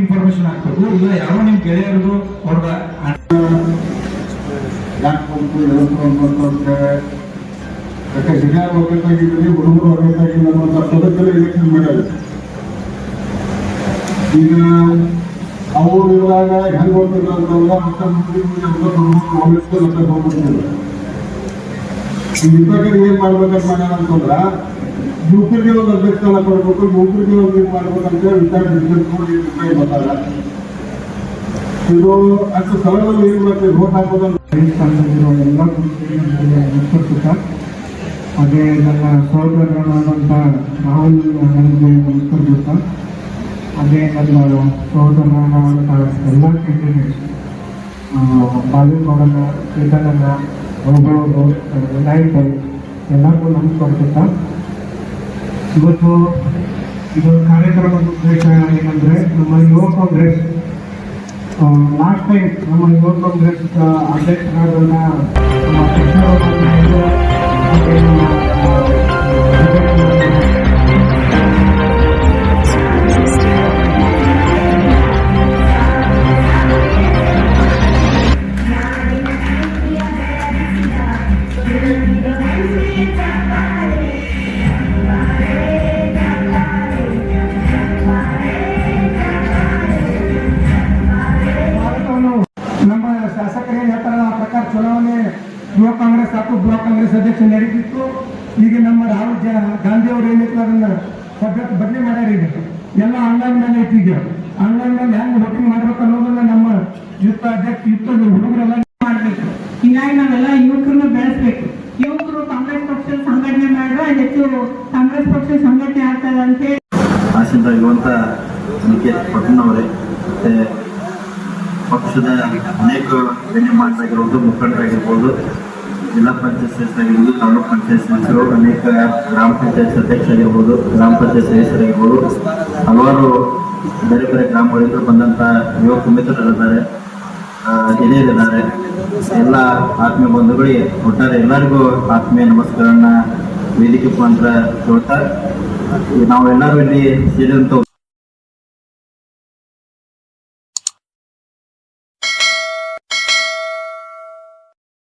Information ಹಾಕ್ಬೇಕು. ಇಲ್ಲ, ಯಾರೋ ನಿಮ್ ಗೆಳೆಯರದು ಅವ್ರದ ಯಾಕೆ ಹೋಗ್ಬೇಕಾಗಿದ್ದೀರಿ ಹುಡುಗರು ಹೋಗ್ಬೇಕಾಗಿಲ್ಲ ಅನ್ನುವಂಥ ಪದಕ್ಕೆಲ್ಲ ಈಗ ಅವ್ರು ಇರುವಾಗ ಹೆಂಗ್ ಹೋಗ್ತಿದ್ರು ಅಂತಂದ್ರೆ ಮಾಡ್ಬೇಕಂತ ಮಾಡ್ಯಾರ ಅಂತಂದ್ರ ಯುವಕರಿಗೆ ಒಂದು ಅಧ್ಯಕ್ಷ ಸ್ಥಾನ ಕೊಡ್ಬೇಕು ಯುವಕರಿಗೆ ಒಂದು ಇದು ಮಾಡ್ಬೇಕಂತ ವಿಚಾರ ಮಾಡಿ ಬರ್ತಾರ ಇದು ಅಷ್ಟು ಸ್ಥಳದಲ್ಲಿ ಏನ್ ಮಾಡ್ತೀವಿ ವೋಟ್ ಹಾಕೋದಲ್ಲ ಸ್ಥಾನದಲ್ಲಿರುವ ಎಲ್ಲ ಗುಂಪಿನ ನಮಸ್ಕರಿಸುತ್ತಾ ಹಾಗೆ ನನ್ನ ಸಹೋದರನಾದಂಥ ರಾಹುಲ್ ನನಗೆ ನಮಸ್ಕರಿಸುತ್ತಾ ಹಾಗೆ ನನ್ನ ಸಹೋದರನಾದಂಥ ಎಲ್ಲ ಕ್ಯಾಂಡಿಡೇಟ್ಸ್ ಬಾಲಿಗೌಡನ ಚೇತನನ ವೈಭವ್ ವಿನಾಯಕ್ ಎಲ್ಲರಿಗೂ ನಮಸ್ಕರಿಸುತ್ತಾ ಇವತ್ತು ಇದೊಂದು ಕಾರ್ಯಕ್ರಮದ ಉದ್ದೇಶ ಏನಂದರೆ ನಮ್ಮ ಯುವ ಕಾಂಗ್ರೆಸ್ ಲಾಸ್ಟ್ ಟೈಮ್ ನಮ್ಮ ಯುವ ಕಾಂಗ್ರೆಸ್ ಅಧ್ಯಕ್ಷರಾದ ನಮ್ಮ ಶಾಸಕರು ಏನು ಹೇಳ್ತಾರಲ್ಲ ಆ ಪ್ರಕಾರ ಚುನಾವಣೆ ಯುವ ಕಾಂಗ್ರೆಸ್ ಸಾಕು ಬ್ಲಾಕ್ ಕಾಂಗ್ರೆಸ್ ಅಧ್ಯಕ್ಷ ನಡೀತಿತ್ತು. ಈಗ ನಮ್ಮ ರಾಹುಲ್ ಜ ಗಾಂಧಿ ಅವರು ಏನಿತ್ತು ಅದನ್ನ ಸಬ್ಜೆಕ್ಟ್ ಬದಲಿ ಮಾಡ್ಯಾರ ಈಗ. ಎಲ್ಲ ಆನ್ಲೈನ್ ಮೇಲೆ ಐತಿ ಈಗ. ಆನ್ಲೈನ್ ಮೇಲೆ ಹೆಂಗ್ ವೋಟಿಂಗ್ ಮಾಡ್ಬೇಕು ಅನ್ನೋದನ್ನ ನಮ್ಮ ಯುದ್ಧ ಅಧ್ಯಕ್ಷ ಯುದ್ಧ ಹುಡುಗರೆಲ್ಲ ಮಾಡಬೇಕು. ಹೀಗಾಗಿ ನಾವೆಲ್ಲ ಯುವಕರನ್ನ ಬೆಳೆಸ್ಬೇಕು. ಯುವಕರು ಕಾಂಗ್ರೆಸ್ ಪಕ್ಷ ಸಂಘಟನೆ ಮಾಡಿದ್ರೆ ಹೆಚ್ಚು ಕಾಂಗ್ರೆಸ್ ಪಕ್ಷ ಸಂಘಟನೆ ಆಗ್ತದೆ ಅಂತ ಹೇಳಿ. ಆಶಿಂದ ಇರುವಂತ ನಿಖೇತ್ ಪಟನ್ ಅವರೇ ಮತ್ತೆ ಪಕ್ಷದ ಅನೇಕ ಮಾತನಾಗಿರ್ಬೋದು ಮುಖಂಡರಾಗಿರ್ಬೋದು, ಜಿಲ್ಲಾ ಪಂಚಾಯತ್ ಸದಸ್ಯರಾಗಿರ್ಬೋದು, ತಾಲೂಕ್ ಪಂಚಾಯತ್ ಸದಸ್ಯರು, ಅನೇಕ ಗ್ರಾಮ ಪಂಚಾಯತ್ ಅಧ್ಯಕ್ಷರಾಗಿರ್ಬೋದು ಗ್ರಾಮ ಪಂಚಾಯತ್ ಸದಸ್ಯರಾಗಿರ್ಬೋದು, ಹಲವಾರು ಬೇರೆ ಬೇರೆ ಗ್ರಾಮಗಳಿಂದ ಬಂದಂತ ಯುವಕ ಮಿತ್ರರಿದ್ದಾರೆ ಹಿರಿಯರಿದ್ದಾರೆ. ಎಲ್ಲ ಆತ್ಮೀಯ ಬಂಧುಗಳಿಗೆ ಒಟ್ಟಾರೆ ಎಲ್ಲರಿಗೂ ಆತ್ಮೀಯ ನಮಸ್ಕಾರನ ವೇದಿಕೆ ಮುಖಾಂತರ ಹೇಳ್ತಾ ನಾವೆಲ್ಲರೂ ಇಲ್ಲಿ ಸೇರಿದಂತ